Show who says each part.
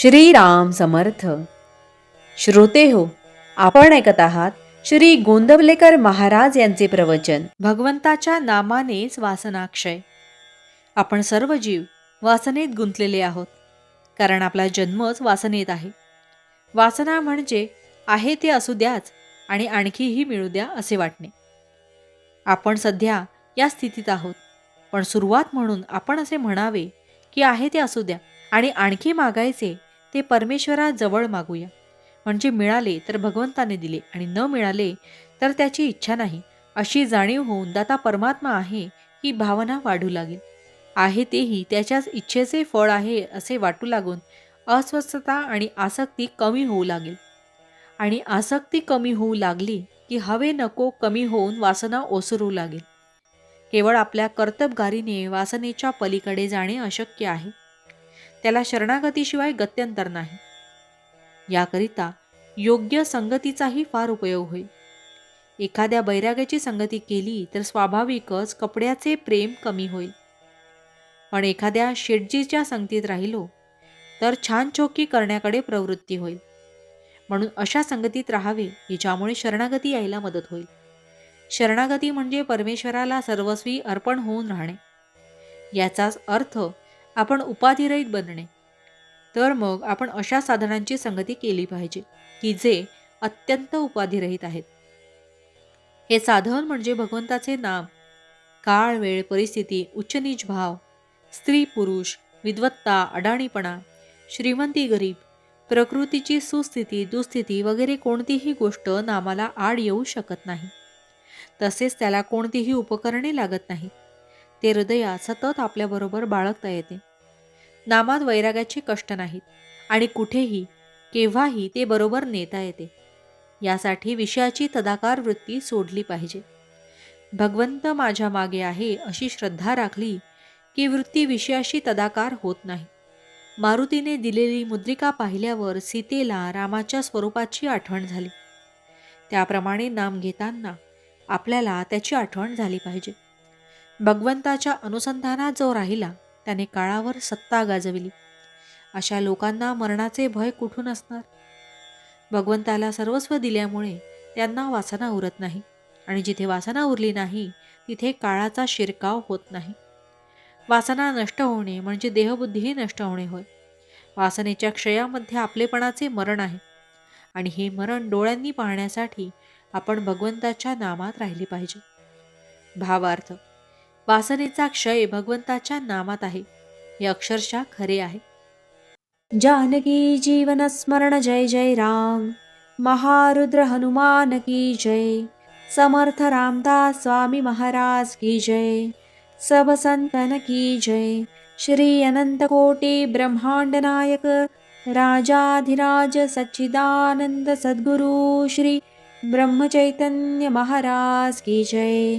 Speaker 1: श्रीराम समर्थ. श्रोते हो आपण ऐकत आहात श्री गोंदवलेकर महाराज यांचे प्रवचन. भगवंताच्या नामानेच वासनाक्षय. आपण सर्व जीव वासनेत गुंतलेले आहोत कारण आपला जन्मच वासनेत आहे. वासना म्हणजे आहे ते असू द्याच आणि आणखीही मिळू द्या असे वाटणे. आपण सध्या या स्थितीत आहोत पण सुरुवात म्हणून आपण असे म्हणावे की आहे ते असू द्या आणि आणखी मागायचे ते परमेश्वराजवळ मागूया. म्हणजे मिळाले तर भगवंताने दिले आणि न मिळाले तर त्याची इच्छा नाही. अशी जाणीव होऊन दाता परमात्मा आहे ही भावना वाढू लागेल. आहे तेही त्याच्याच इच्छेचे फळ आहे असे वाटू लागून अस्वस्थता आणि आसक्ती कमी होऊ लागेल. आणि आसक्ती कमी होऊ लागली की हवे नको कमी होऊन वासना ओसरू लागेल. केवळ आपल्या कर्तबगारीने वासनेच्या पलीकडे जाणे अशक्य आहे. त्याला शरणागतीशिवाय गत्यंतर नाही. याकरिता योग्य संगतीचाही फार उपयोग होईल. एखाद्या बैराग्याची संगती केली तर स्वाभाविकच कपड्याचे प्रेम कमी होईल. पण एखाद्या शेटजीच्या संगतीत राहिलो तर छान चौकी करण्याकडे प्रवृत्ती होईल. म्हणून अशा संगतीत राहावे की ज्यामुळे शरणागती यायला मदत होईल. शरणागती म्हणजे परमेश्वराला सर्वस्वी अर्पण होऊन राहणे. याचाच अर्थ आपण उपाधिरहित बनणे. तर मग आपण अशा साधनांची संगती केली पाहिजे की जे अत्यंत उपाधिरहित आहेत. हे साधन म्हणजे भगवंताचे नाम. काळ वेळ परिस्थिती उच्चनीच भाव स्त्री पुरुष विद्वत्ता अडाणीपणा श्रीमंती गरीब प्रकृतीची सुस्थिती दुस्थिती वगैरे कोणतीही गोष्ट नामाला आड येऊ शकत नाही. तसेच त्याला कोणतीही उपकरणे लागत नाही. ते हृदयात सतत आपल्याबरोबर बाळगता येते. नामात वैराग्याचे कष्ट नाहीत आणि कुठेही केव्हाही ते बरोबर नेता येते. यासाठी विषयाची तदाकार वृत्ती सोडली पाहिजे. भगवंत माझ्या मागे आहे अशी श्रद्धा राखली की वृत्ती विषयाशी तदाकार होत नाही. मारुतीने दिलेली मुद्रिका पाहिल्यावर सीतेला रामाच्या स्वरूपाची आठवण झाली. त्याप्रमाणे नाम घेताना आपल्याला त्याची आठवण झाली पाहिजे. भगवंताच्या अनुसंधानात जो राहिला त्याने काळावर सत्ता गाजविली. अशा लोकांना मरणाचे भय कुठून असणार? भगवंताला सर्वस्व दिल्यामुळे त्यांना वासना उरत नाही आणि जिथे वासना उरली नाही तिथे काळाचा शिरकाव होत नाही. वासना नष्ट होणे म्हणजे देहबुद्धीही नष्ट होणे होय. वासनेच्या क्षयामध्ये आपलेपणाचे मरण आहे आणि हे मरण डोळ्यांनी पाहण्यासाठी आपण भगवंताच्या नामात राहिले पाहिजे. भावार्थ वासनेचा क्षय भगवंताच्या नामात आहे. हे अक्षरशः खरे आहे. जानकी जीवन स्मरण जय जय राम. महारुद्र हनुमान की जय. समर्थ रामदास स्वामी महाराज की जय. सब संतन की जय. श्री अनंत कोटी ब्रह्मांड नायक. राजाधिराज सच्चिदानंद सद्गुरु श्री ब्रह्मचैतन्य महाराज की जय.